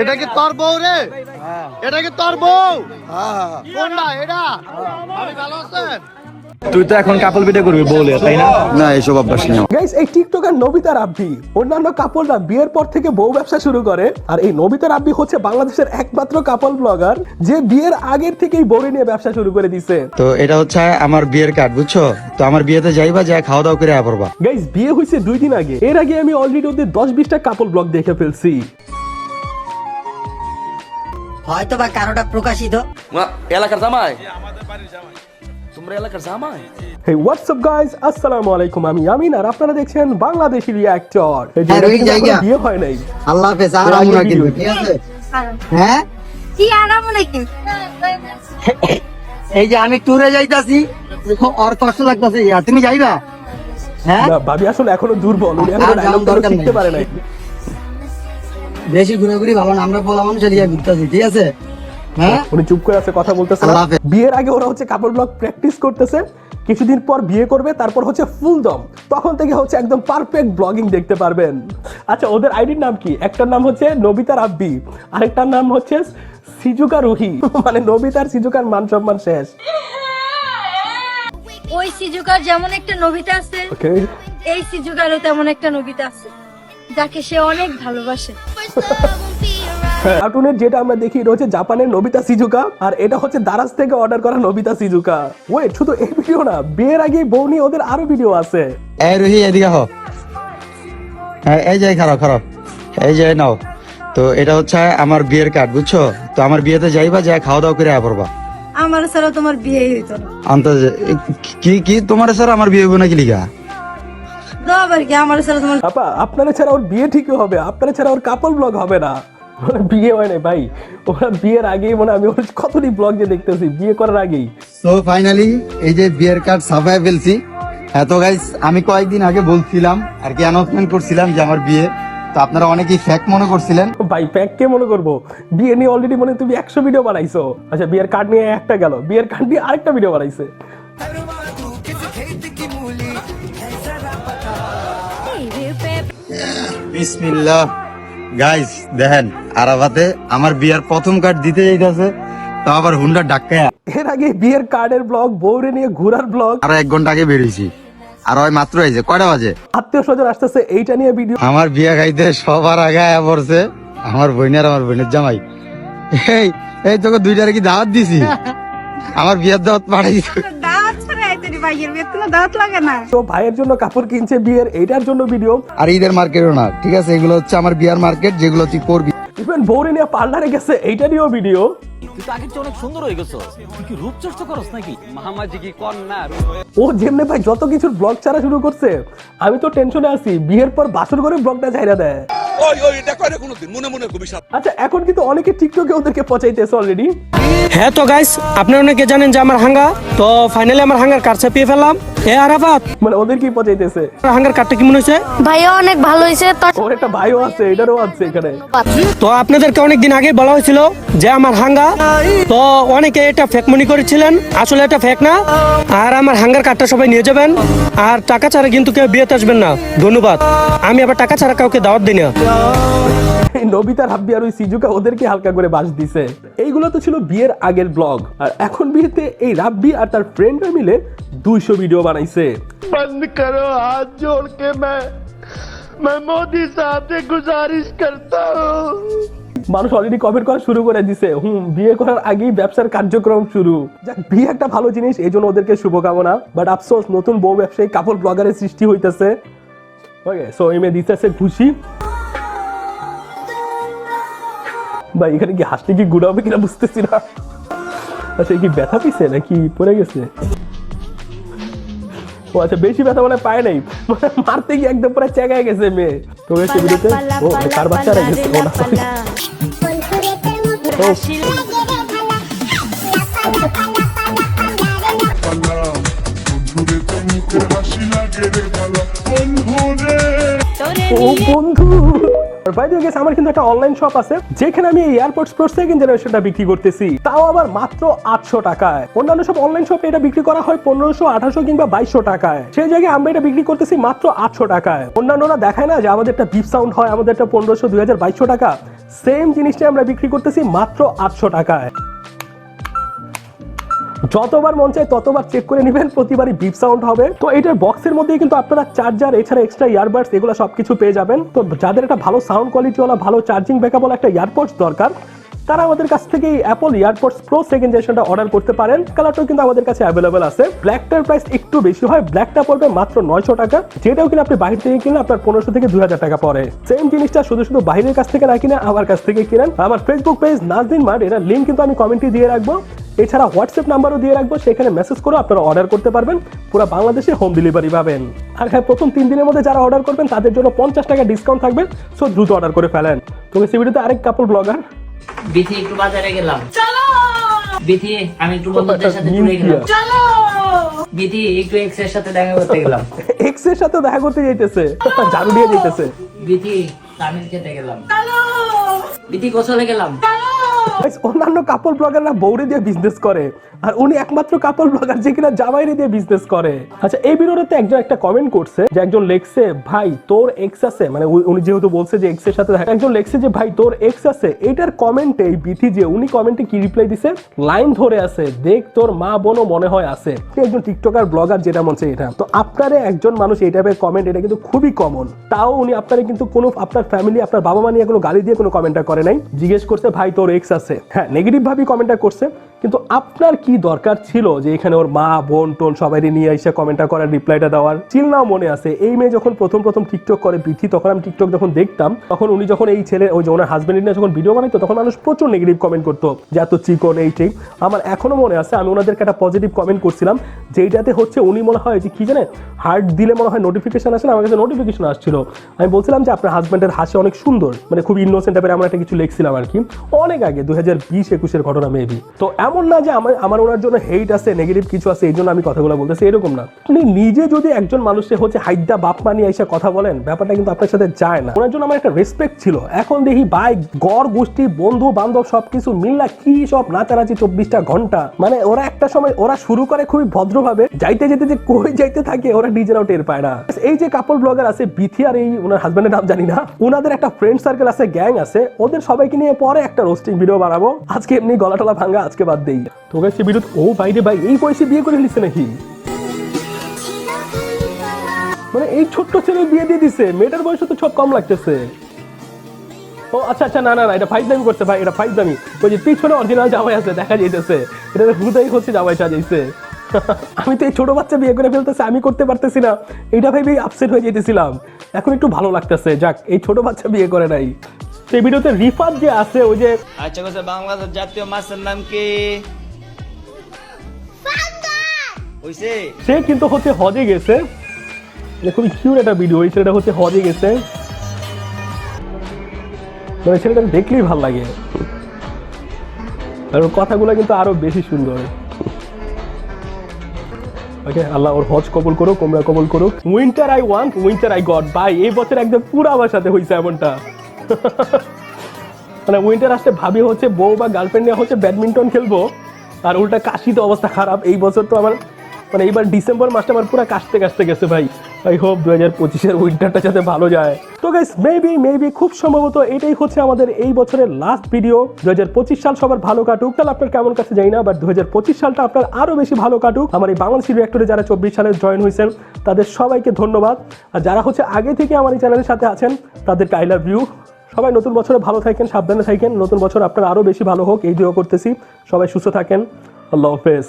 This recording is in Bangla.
এটা কি তোর বউ রে? এটা কি তোর বউ? কোনটা? এটা? আমি ভালো আছেন? তুই তো এখন কাপল ভিডিও করবি বলে তাই না? না এসব অভ্যাস নেই আমার। গাইস এই টিকটকার নবিতা রাব্বি অন্যান্য কাপলরা বিয়ের পর থেকে বউ ব্যবসা শুরু করে আর এই নবিতা রাব্বি হচ্ছে বাংলাদেশের একমাত্র কাপল ব্লগার যে বিয়ের আগের থেকেই বউরে নিয়ে ব্যবসা শুরু করে দিছে। তো এটা হচ্ছে আমার বিয়ের কার্ড বুঝছ? তো আমার বিয়েতে যাইবা যা খাওয়া দাওয়া করে পড়বা। গাইস বিয়ে হয়েছে দুই দিন আগে। এর আগে আমি অলরেডি ওদের দশ বিশটা কাপল ব্লগ দেখে ফেলছি। হয়তো বা কারোটা প্রকাশিত। এলাকার জামাই। তোমরা এলাকার জামাই? হে হোয়াটসঅ্যাপ গাইস আসসালামু আলাইকুম আমি আমিন আর আপনারা দেখছেন বাংলাদেশি রিঅ্যাক্টর হ্যাঁ, রোহিত জায়গা। বিয়ে হয় নাই। আল্লাহ হাফেজ আর এর আমু না আগের কিন্তু ভিডিও। ঠিক আছে? হ্যাঁ? কি আরাম নাকি? এই যে আমি ট্যুরে যাইতাছি কষ্ট লাগতাছে তুমি যাইবা? হ্যাঁ? না ভাবি আসলে এখনও দুর্বল উনি এখনও ডায়লগ শিখতে পারে নাই। বেশি ঘুরাঘুরি ভালো না আমরা বলা ইয়া ঘুরতেছি ঠিক আছে? হ্যাঁ? উনি চুপ করে আছে কথা বলতেছে না। বিয়ের আগে ওরা হচ্ছে কাপড় ব্লগ প্র্যাকটিস করতেছে। কিছুদিন পর বিয়ে করবে তারপর হচ্ছে ফুল দম তখন থেকে হচ্ছে একদম পারফেক্ট ব্লগিং দেখতে পারবেন। আচ্ছা ওদের আইডির নাম কি? একটার নাম হচ্ছে নবিতা রাব্বি আরেকটার নাম হচ্ছে সিজুকা রুহি। মানে নবিতার সিজুকার মান সম্মান শেষ। ওই সিজুকার যেমন একটা নবিতা আছে এই সিজুকারও তেমন একটা নবিতা আছে। যাকে সে অনেক ভালোবাসে। কার্টুনের যেটা আমরা দেখি এটা হচ্ছে জাপানের নবিতা সিজুকা আর এটা হচ্ছে দারাজ থেকে অর্ডার করা নবিতা সিজুকা। ওয়েট শুধু এই ভিডিও না বিয়ের আগে বউ নিয়ে ওদের আরও ভিডিও আছে। এই রুহি এদিকে হো হ্যাঁ, এই যে খারাপ খারাপ। এই যে নাও। তো এটা হচ্ছে আমার বিয়ের কার্ড বুঝছ? তো আমার বিয়েতে যাইবা যা খাওয়া দাওয়া করে পড়বা। আমার ছাড়া তোমার বিয়ে হইতো না। আনতে কি কি তোমার স্যার আমার বিয়ে হইব নাকি লিগা? তো আবার কি? আমার ছাড়া তোমার আপা আপনারা ছাড়া ওর বিয়ে ঠিকই হবে। আপনারা ছাড়া ওর কাপল ব্লগ হবে না। ওরা বিয়ে হয় না ভাই। ওরা বিয়ের আগেই মানে আমি ওর কতটি ব্লগ যে দেখতেছি বিয়ে করার আগেই। তো ফাইনালি এই যে বিয়ের কার্ড ছাপায় ফেলছি। এত গাইস আমি কয়েকদিন আগে বলছিলাম আর কি অ্যানাউন্সমেন্ট করছিলাম যে আমার বিয়ে। তো আপনারা অনেকেই ফ্যাক মনে করছিলেন। ভাই ফ্যাক কে মনে করব? বিয়ে নিয়ে অলরেডি মানে তুমি একশো ভিডিও বানাইছো। আচ্ছা বিয়ের কার্ড নিয়ে একটা গেল। বিয়ের কার্ড নিয়ে আরেকটা ভিডিও বানাইছে। বিসমিল্লাহ। গাইস দেখেন আরাফাতে আমার বিয়ার প্রথম কার্ড দিতে যাইতেছে তো আবার হুন্ডা ডাক্কায়া। এর আগে বিয়ের কার্ডের ব্লগ বউরে নিয়ে ঘোরার ব্লগ আরও এক ঘণ্টা আগে বেরিয়েছি আর ওই মাত্র হয়েছে কয়টা বাজে? আত্মীয় স্বজন আসতেছে এইটা নিয়ে ভিডিও আমার বিয়ে খাইতে সবার আগে আয়া পড়ছে আমার বোনের আমার বোনের জামাই। এই এই তোকে দুইটারে কি দাওয়াত দিছি? আমার বিয়ের দাওয়াত পাঠাই দাঁত ছাড়া আইতেনি ভাইয়ের বিয়ে কোনো দাঁত লাগে না। তো ভাইয়ের জন্য কাপড় কিনছে বিয়ের এইটার জন্য ভিডিও আর ঈদের মার্কেটও না ঠিক আছে? এগুলো হচ্ছে আমার বিয়ার মার্কেট যেগুলো তুই করবি ইভেন বউরে নিয়ে পার্লারে গেছে এইটা নিয়েও ভিডিও তুই তো আগের চেয়ে অনেক সুন্দর হয়ে গেছো। তুই কি রূপচর্চা করস নাকি? মামাজি কি কর ও যেমনি ভাই যত কিছুর ব্লগ ছাড়া শুরু করছে আমি তো টেনশনে আছি। বিয়ের পর বাসর করে ব্লগটা ছাইরা দেয়। আচ্ছা এখন কিন্তু অনেকে টিকটকে ওদেরকে পচাইতেছে অলরেডি হ্যাঁ তো গাইস আপনারা অনেকে জানেন যে আমার হাঙ্গা তো ফাইনালি আমার হাঙ্গার কার ছাপিয়ে ফেললাম। এ আরাফাত। মানে ওদের কি পচাইতেছে? হাঙ্গার কেমন হয়েছে? ভাইয়া অনেক ভালো হয়েছে ওর একটা ভাইও আছে এটারও আছে এখানে। তো আপনাদেরকে অনেকদিন আগে বলা হয়েছিল যে আমার হাঙ্গা তো অনেকে এটা ফেক মনে করেছিলেন। আসলে এটা ফেক না। আর আমার হাঙ্গার কার্ডটা সবাই নিয়ে যাবেন। আর টাকা ছাড়া কিন্তু কেউ বিয়েতে আসবেন না। ধন্যবাদ। আমি আবার টাকা ছাড়া কাউকে দাওয়াত দিই না। এই নবিতা রাব্বি আর ওই সিজুকা ওদেরকে হালকা করে বাস দিছে। এইগুলো তো ছিল বিয়ের আগের ব্লগ। আর এখন বিয়েতে এই রাব্বি আর তার ফ্রেন্ডরা মিলে দুইশো ভিডিও বানাইছে बंद करो हाथ जोड़ के मैं मैं मोदी साहब से गुजारिश करता हूँ মানুষ অলরেডি কমেন্ট করা শুরু করে দিছে হুম বিয়ে করার আগেই ব্যবসার কার্যক্রম শুরু যাক বিয়ে একটা ভালো জিনিস এই জন্য ওদেরকে শুভকামনা বাট আফসোস নতুন বউ ব্যবসায়ী কাপড় ব্লগারের সৃষ্টি হইতেছে ওকে সো এমে দিতেছে খুশি ভাই এখানে কি হাসলে কি গুড়া হবে কিনা বুঝতেছি না আচ্ছা এই কি ব্যথা পিছে নাকি পড়ে গেছে ও আচ্ছা বেশি ব্যথা মানে পায় নাই। মানে মারতে গিয়ে একদম পুরো চেগায় গেছে মেয়ে। তো গেছে ভিডিওতে ও কার বাচ্চারা গেছে ও না sorry। ও বন্ধু। বাই দ্য গেছে আমার কিন্তু একটা অনলাইন শপ আছে, যেখানে আমি এই এয়ারপোর্টস প্রো সেকেন্ড জেনারেশনটা বিক্রি করতেছি। তাও আবার মাত্র আটশো টাকায়। অন্যান্য সব অনলাইন শপে এটা বিক্রি করা হয় পনেরোশো, আঠারোশো কিংবা বাইশশো টাকায়। সেই জায়গায় আমরা এটা বিক্রি করতেছি মাত্র আটশো টাকায়। অন্যান্যরা দেখায় না যে আমাদের একটা বিপ সাউন্ড হয়, আমাদের একটা পনেরোশো, দুই হাজার, বাইশশো টাকা। সেম জিনিসটা আমরা বিক্রি করতেছি মাত্র আটশো টাকায়। যতবার মন চায় ততবার চেক করে নেবেন, প্রতিবারই বিপ সাউন্ড হবে। তো এটার বক্সের মধ্যে কিন্তু আপনারা চার্জার এছাড়া এক্সট্রা ইয়ারবাডস এগুলো সবকিছু পেয়ে যাবেন। তো যাদের একটা ভালো সাউন্ড কোয়ালিটিওয়ালা ভালো চার্জিং ব্যাকআপ একটা ইয়ারপডস দরকার, তারা আমাদের কাছ থেকে অ্যাপল ইয়ারপডস প্রো সেকেন্ড জেনারেশনটা অর্ডার করতে পারেন। কালারটাও কিন্তু আমাদের কাছে অ্যাভেলেবেল আছে। ব্ল্যাকটার প্রাইস একটু বেশি হয় ব্ল্যাকটা পড়বে মাত্র নয়শো টাকা। যেটাও কিনা আপনি বাইরে থেকে কিনলে আপনার পনেরোশো থেকে দুই হাজার টাকা পড়ে। সেম জিনিসটা শুধু শুধু বাইরের কাছ থেকে না কিনে আমার কাছ থেকে কিনেন। আমার ফেসবুক পেজ নাজদিন মার্ট এটার লিঙ্ক কিন্তু আমি কমেন্টে দিয়ে রাখব। এছাড়া হোয়াটসঅ্যাপ নাম্বারও দিয়ে রাখব সেখানে মেসেজ করে আপনারা অর্ডার করতে পারবেন। পুরো বাংলাদেশে হোম ডেলিভারি পাবেন। আর হ্যাঁ প্রথম তিন দিনের মধ্যে যারা অর্ডার করবেন তাদের জন্য পঞ্চাশ টাকা ডিসকাউন্ট থাকবে সো দ্রুত অর্ডার করে ফেলেন। তোকে সিভিডিতে আরেক কাপড় ব্লগার বিথি একটু বাজারে গেলাম। বিথি আমি একটু বন্ধুদের সাথে ট্যুরে গেলাম। বিথি একটু এক্সের সাথে দেখা করতে গেলাম। এক্সের সাথে দেখা করতে যাইতেছে। ঝাড়ু দিয়ে যাইতেছে বিথি তামিল খেতে গেলাম। বিথি গোসলে গেলাম। অন্যান্য কাপড় ব্লগাররা বৌরে দিয়ে বিজনেস করে। আর উনি একমাত্র কাপড় ব্লগার যে কিনা জামাইরে দিয়ে বিজনেস করে। আচ্ছা এই ভিডিওটাতে একজন একটা কমেন্ট করছে যে একজন লেখছে, ভাই, তোর এক্স আছে। মানে উনি- যেহেতু বলছে যে এক্সের সাথে একজন লেখছে যে, ভাই, তোর এক্স আছে। এটার কমেন্টে এই বিথি যে, উনি কমেন্টে কি রিপ্লাই দিছে? লাইন ধরে আছে। দেখ, তোর মা বোনও মনে হয় আছে। একজন টিকটকার ব্লগার যেটা মনে এটা। তো আপনারে একজন মানুষ এই টাইপের কমেন্ট এটা কিন্তু খুবই কমন তাও উনি আপনারা কিন্তু কোনো আপনার ফ্যামিলি আপনার বাবা মা নিয়ে কোনো গালি দিয়ে কোনো কমেন্টটা করে নাই। জিজ্ঞেস করছে, ভাই, তোর এক্স আছে? হ্যাঁ নেগেটিভ ভাবেই কমেন্টটা করছে। কিন্তু আপনার কি দরকার ছিল যে এখানে ওর মা, বোন, টোন সবাই নিয়ে এসে কমেন্টটা করার রিপ্লাইটা দেওয়ার? চিল নাও মনে আছে। এই মেয়ে যখন প্রথম প্রথম টিকটক করে, বিথি, তখন আমি টিকটক যখন দেখতাম, তখন উনি যখন এই ছেলে, ওই যে ওনার হাজবেন্ড নিয়ে যখন ভিডিও বানাইতো, তখন মানুষ প্রচুর নেগেটিভ কমেন্ট করতো। যে এত চিকন, এই ঠিক আমার এখনও মনে আছে, আমি ওনাদেরকে একটা পজিটিভ কমেন্ট করছিলাম, যেইটাতে হচ্ছে উনি মনে হয়, যে কি জানে হার্ট দিলে মনে হয় নোটিফিকেশন আসে আমার কাছে নোটিফিকেশন আসছিল। আমি বলছিলাম যে আপনার হাজব্যান্ডের হাসি অনেক সুন্দর মানে খুব ইনোসেন্ট টাইপের এমন একটা কিছু লিখছিলাম আর কি। অনেক আগে দু হাজার বিশ একুশের ঘটনা মেবি তো এমন না যে আমার আমার ওনার জন্য হেইট আছে নেগেটিভ কিছু আছে, এই জন্য আমি কথাগুলো বলতেছি, এরকম না। উনি নিজে যদি একজন মানুষে হচ্ছে হাইদা বাপ মা নিয়ে এসে কথা বলেন, ব্যাপারটা কিন্তু আপনার সাথে যায় না। ওনার জন্য আমার একটা রেসপেক্ট ছিল। এখন দেখি ভাই, গড়, গোষ্ঠী, বন্ধু, বান্ধব সবকিছু মিল্লা কি সব নাচানাচি চব্বিশটা ঘণ্টা? মানে ওরা একটা সময়, ওরা শুরু করে খুবই ভদ্রভাবে, যাইতে যেতে যে কই যাইতে থাকে, ওরা নিজেরাও টের পায় না। এই যে কাপড় ব্লগার আছে, বিথি আর এই ওনার হাজবেন্ডের নাম জানি না। ওনাদের একটা ফ্রেন্ড সার্কেল আছে গ্যাং আছে। ওদের সবাইকে নিয়ে পরে একটা রোস্টিং ভিডিও বানাবো। আজকে এমনি গলা টলা ভাঙ্গা আজকে বাদ দেই। তো সে ভিডিও ও বাইরে ভাই এই বয়সে বিয়ে করে নিছে নাকি? মানে এই ছোট্ট ছেলে বিয়ে দিয়ে দিছে, মেয়েটার বয়স তো সব কম লাগতেছে। ও আচ্ছা আচ্ছা না না না, এটা ফাইভ দামি করছে ভাই, এটা ফাইভ দামি ওই যে পিছনে অরিজিনাল জামাই আছে, দেখা যাইতেছে। এটা হুদাই হচ্ছে জামাই সাজাইছে। আমি তো এই ছোট বাচ্চা বিয়ে করে ফেলতেছে, আমি করতে পারতেছি না। এইটা ভেবেই আপসেট হয়ে যেতেছিলাম এখন একটু ভালো লাগতেছে, যাক, এই ছোট বাচ্চা বিয়ে করে নাই। সেই ভিডিওতে রিফাত যে আছে ওই যে আচ্ছা কথা বাংলাদেশ জাতীয় মাছের নাম কি? হইছে? সে কিন্তু হচ্ছে হজে গেছে। এটা খুবই কিউট একটা ভিডিও এই ছেলেটা হচ্ছে হজে গেছে। মানে ছেলেটা দেখলেই ভালো লাগে। আর ওর কথাগুলো কিন্তু আরও বেশি সুন্দর। ওকে আল্লাহ ওর হজ কবল করুক কোমরা কবল করুক। Winter I want winter I got by এই বছর একদম পুরো আমার সাথে হয়েছে এমনটা। মানে উইন্টার আসতে ভাবি হচ্ছে বউ বা গার্লফ্রেন্ড নিয়ে হচ্ছে ব্যাডমিন্টন খেলব। আর উল্টা কাশিতে অবস্থা খারাপ। এই বছর তো আমার মানে এইবার ডিসেম্বর মাসটা আমার পুরো কাশতে কাশতে গেছে ভাই। আই হোপ দু হাজার পঁচিশের উইন্টারটা যাতে ভালো যায়। তো গাইস মেবি মেবি খুব সম্ভবত এটাই হচ্ছে আমাদের এই বছরের লাস্ট ভিডিও দু হাজার পঁচিশ সাল সবার ভালো কাটুক। তাহলে আপনার কেমন কাছে যাই না বাট দু হাজার পঁচিশ সালটা আপনার আরও বেশি ভালো কাটুক। আমার এই বাংলাদেশি রিয়াক্টরে যারা চব্বিশ সালে জয়েন হয়েছেন, তাদের সবাইকে ধন্যবাদ। আর যারা হচ্ছে আগে থেকে আমার এই চ্যানেলের সাথে আছেন, তাদেরকে আই লাভ ইউ সবাই নতুন বছরে ভালো থাকেন, সাবধানে থাকেন। নতুন বছর আপনার আরও বেশি ভালো হোক। এই দিয়েও করতেছি। সবাই সুস্থ থাকেন। আল্লাহ হাফেজ।